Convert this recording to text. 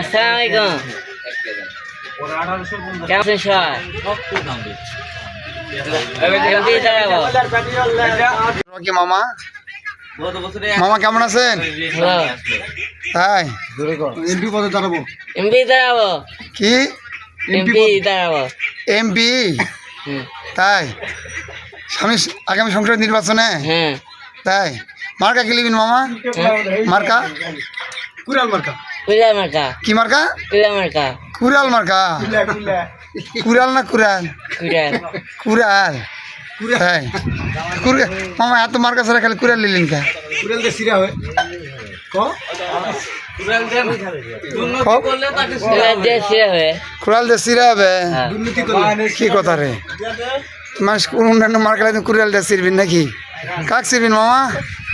আসসালামু আলাইকুম কেমন আছেন সবাই? মামা। মামা কেমন আছেন? তাই এমপি পদে দাঁড়াবো। এমপি দাঁড়াবো। কি? এমপি দাঁড়াবো। এমপি? তাই? সামনে আগামী সংসদ নির্বাচনে? হ্যাঁ। তাই? মার্কা কি লিবিন মামা? মার্কা? কুড়াল মার্কা। কুলা মার্কা। কি মার্কা? কুলা মার্কা। কুড়াল মার্কা? কুড়াল না মামা এত মার্কা ছাড়া খালি লিলিন কা? হবে। কুড়াল দিয়ে সিরা হবে? হ্যাঁ। কি কথা রে? মানুষ অন্যান্য কুড়াল দিয়ে সিরবিন নাকি? কাক সিরবিন মামা?